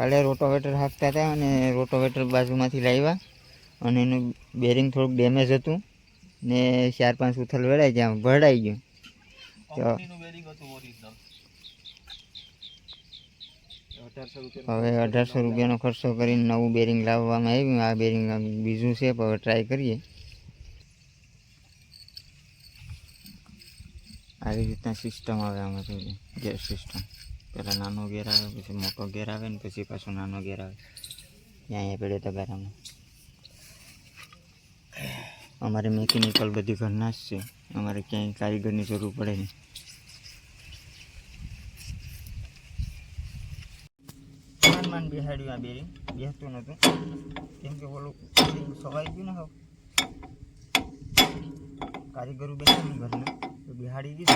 કાલે રોટોવેટર હાંકતા હતા અને રોટોવેટર બાજુમાંથી લાવ્યા અને એનું બેરિંગ થોડુંક ડેમેજ હતું ને ચાર પાંચ ઉથલ વેળાઈ ગયા ભરડાઈ ગયું તો હવે અઢારસો રૂપિયાનો ખર્ચો કરીને નવું બેરિંગ લાવવામાં આવ્યું આ બેરિંગ બીજું છે હવે ટ્રાય કરીએ આવી રીતના સિસ્ટમ આવે આમાં ગેસ સિસ્ટમ એલા નાનો ઘેર આવે પછી મોટો ઘેર આવે ને પછી પાછો નાનો ઘેર આવે ત્યાં હે પેલે દવા ના અમારી મિકેનિકલ બધી ઘર ના છે અમારે ક્યાં કારીગર ની જરૂર પડે નહી માન માન બિહાડીયા બેરી બેસતો નતો કે બોલુ સહાય કે નહો કારીગરુ બેસતો નહી ઘરને બિહાડી ગીસ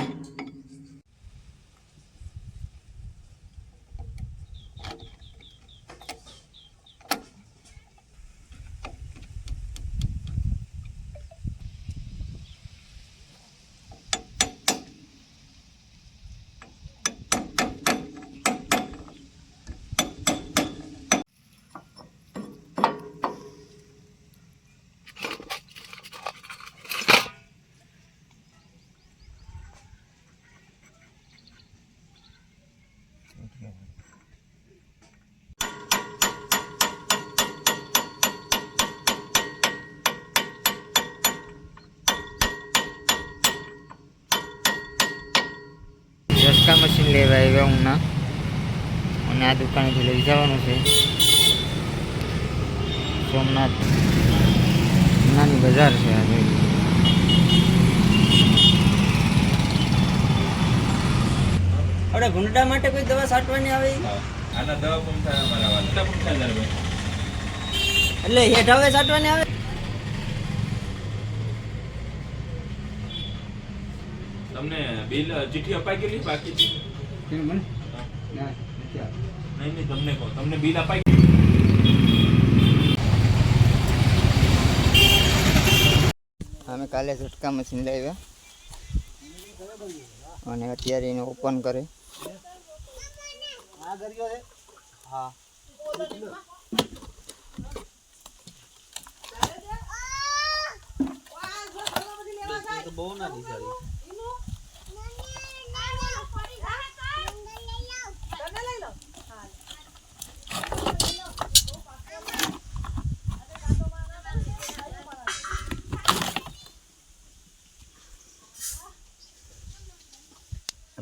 આ દુકાનેથી લઈ જવાનું છે સોમનાથ નાની બજાર છે આજે આપણે ગુંડા માટે કોઈ દવા છાંટવાની આવી આના દવા પંખા અમારા વાળા પંખા એટલે હેઠાવે છાંટવાની આવે તમને બિલ ચિઠ્ઠી અપાઈ ગયેલી બાકી મને ના નથી નહીં નહીં તમને કહો તમને બિલ અપાઈ અમે કાલે ઝટકા મશીન લાવ્યા અને અત્યારે એને ઓપન કરે બહુ ના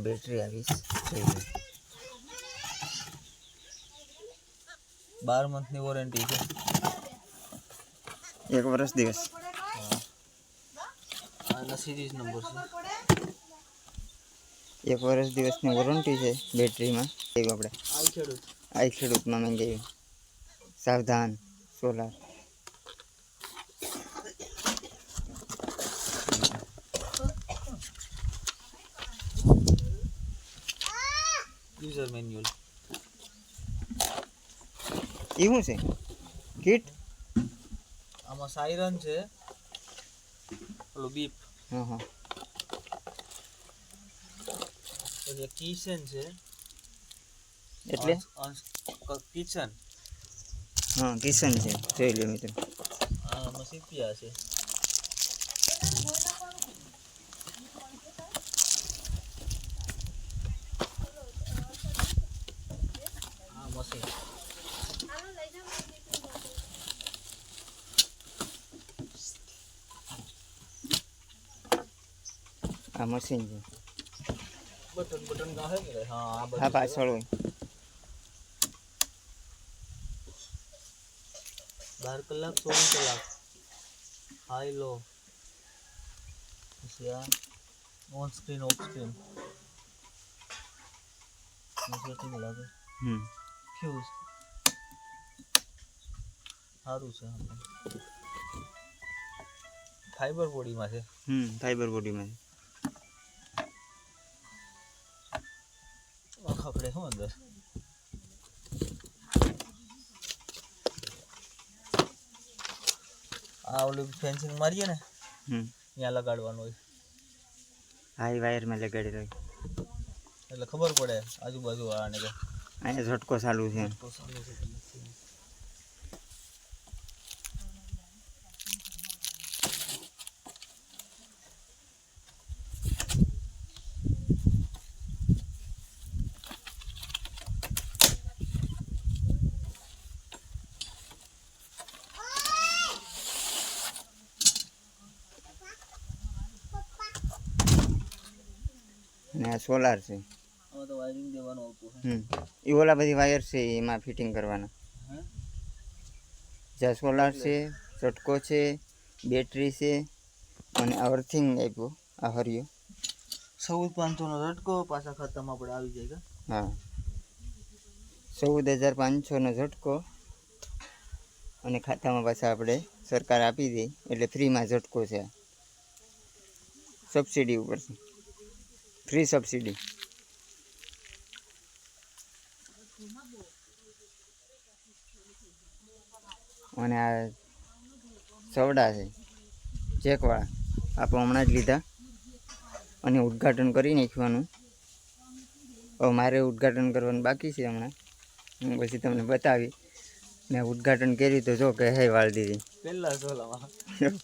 બેટરી આવી થઈ ગઈ બાર મંથની વોરંટી છે એક વર્ષ દિવસ આના સિરીઝ નંબર છે એક વર્ષ દિવસની વોરંટી છે બેટરીમાં એવું આપણે આઈ ખેડૂત આઈ ખેડૂતમાં મેં સાવધાન સોલાર યુઝર મેન્યુઅલ એ શું છે કીટ આમાં સાયરન છે પેલું બીપ હા હા પછી કિચન છે એટલે કિચન હા કિચન છે જોઈ લે મિત્રો આમાં સીપિયા છે समोसे ah, हाँ, हाँ, बटन बटन हाँ, है हाँ भाई छोड़ो बार कलाक सोल कलाक high low on screen off screen मिला हम्म फ्यूज हारू से फाइबर बॉडी में से हम्म फाइबर बॉडी में और कपड़े हो अंदर आ ओले फेंसिंग मारी है ना हम्म यहां लगाड़वानो है हाई वायर में लगाड़ी रही એટલે ખબર પડે આજુબાજુ વાળાને કે અહીંયા ઝટકો ચાલુ છે અને આ સોલાર છે કરવાનું આવતું એ ઓલા બધી વાયર છે એમાં ફિટિંગ કરવાના જ્યાં સોલાર છે ચટકો છે બેટરી છે અને આ અર્થિંગ આપ્યો આ હરિયો ચૌદ પાંચસોનો ઝટકો પાછા ખાતામાં પણ આવી જાય હા ચૌદ હજાર પાંચસોનો ઝટકો અને ખાતામાં પાછા આપણે સરકાર આપી દે એટલે ફ્રીમાં ઝટકો છે સબસિડી ઉપર છે ફ્રી સબસિડી અને આ સવડા છે ચેકવાળા આપણે હમણાં જ લીધા અને ઉદ્ઘાટન કરી નાખવાનું હવે મારે ઉદ્ઘાટન કરવાનું બાકી છે હમણાં હું પછી તમને બતાવી મેં ઉદ્ઘાટન કર્યું તો જો કે હે વાળ દીધી પહેલાં ઝોલામાં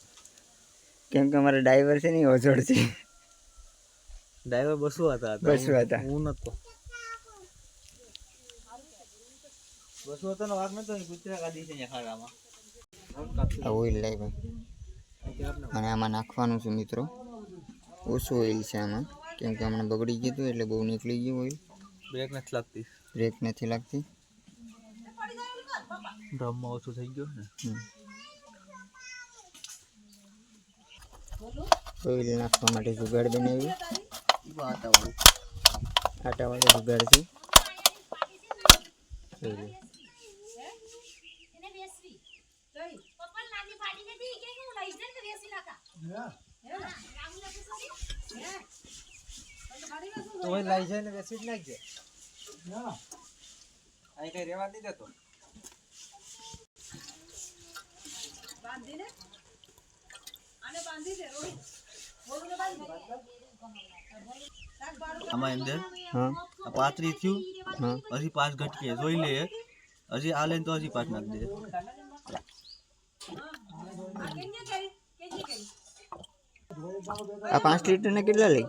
કેમ કે અમારા ડ્રાઈવર છે ને ઓઝોડ છે ડ્રાઈવર બસવા હતા બસવા હતા હું નતો બસવા તો વાગ નતો ગુજરાત આદિ છે ખાડામાં આ ઓઇલ લાવ્યા અને આમાં નાખવાનું છે મિત્રો ઓછું ઓઇલ છે આમાં કેમ કે હમણાં બગડી ગયું હતું એટલે બહુ નીકળી ગયું ઓઇલ બ્રેક નથી લાગતી બ્રેક નથી લાગતી ડ્રમમાં ઓછું થઈ ગયું ને ઓઇલ નાખવા માટે જુગાડ બનાવી આટાવાળું આટાવાળું જુગાડ તો લઈ જઈને બેસી જ નાખજે અહીં કઈ રેવા નહીં જતો બાંધીને આને બાંધી દે રોહિત આમાં અંદર હા પાંત્રીસ થયું પછી પાંચ ઘટકે જોઈ લે હજી આ લઈને તો હજી પાંચ નાખી દે આ પાંચ લીટરના કેટલા લઈ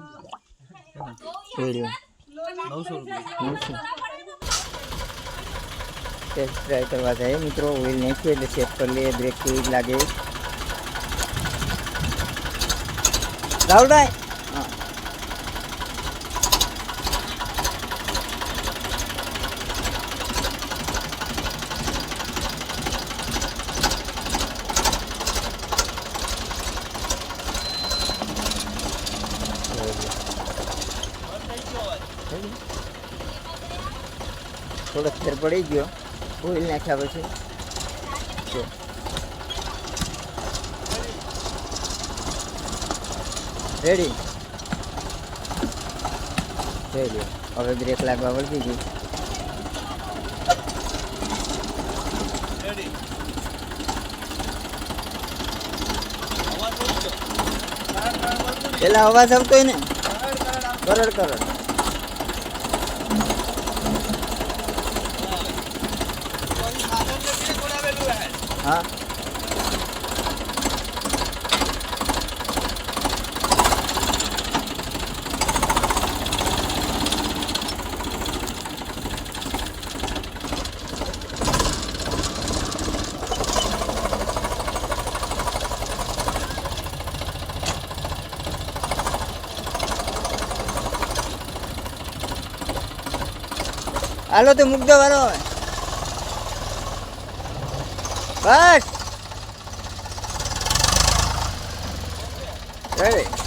નવસો ટેસ્ટ ટ્રાય કરવા જાય મિત્રો ઓઇલ નાખીએ એટલે ચેક કરી લઈએ બ્રેક કેવી લાગે રાહુલભાઈ થોડોક ફેર પડી ગયો ઓઇલ નાખ્યા પછી રેડી થઈ ગયો હવે બ્રેક લાગવા વળતી ગઈ પેલા અવાજ આવતો ને કરોડ કરોડ હાલો તો મૂક દો વારો બસ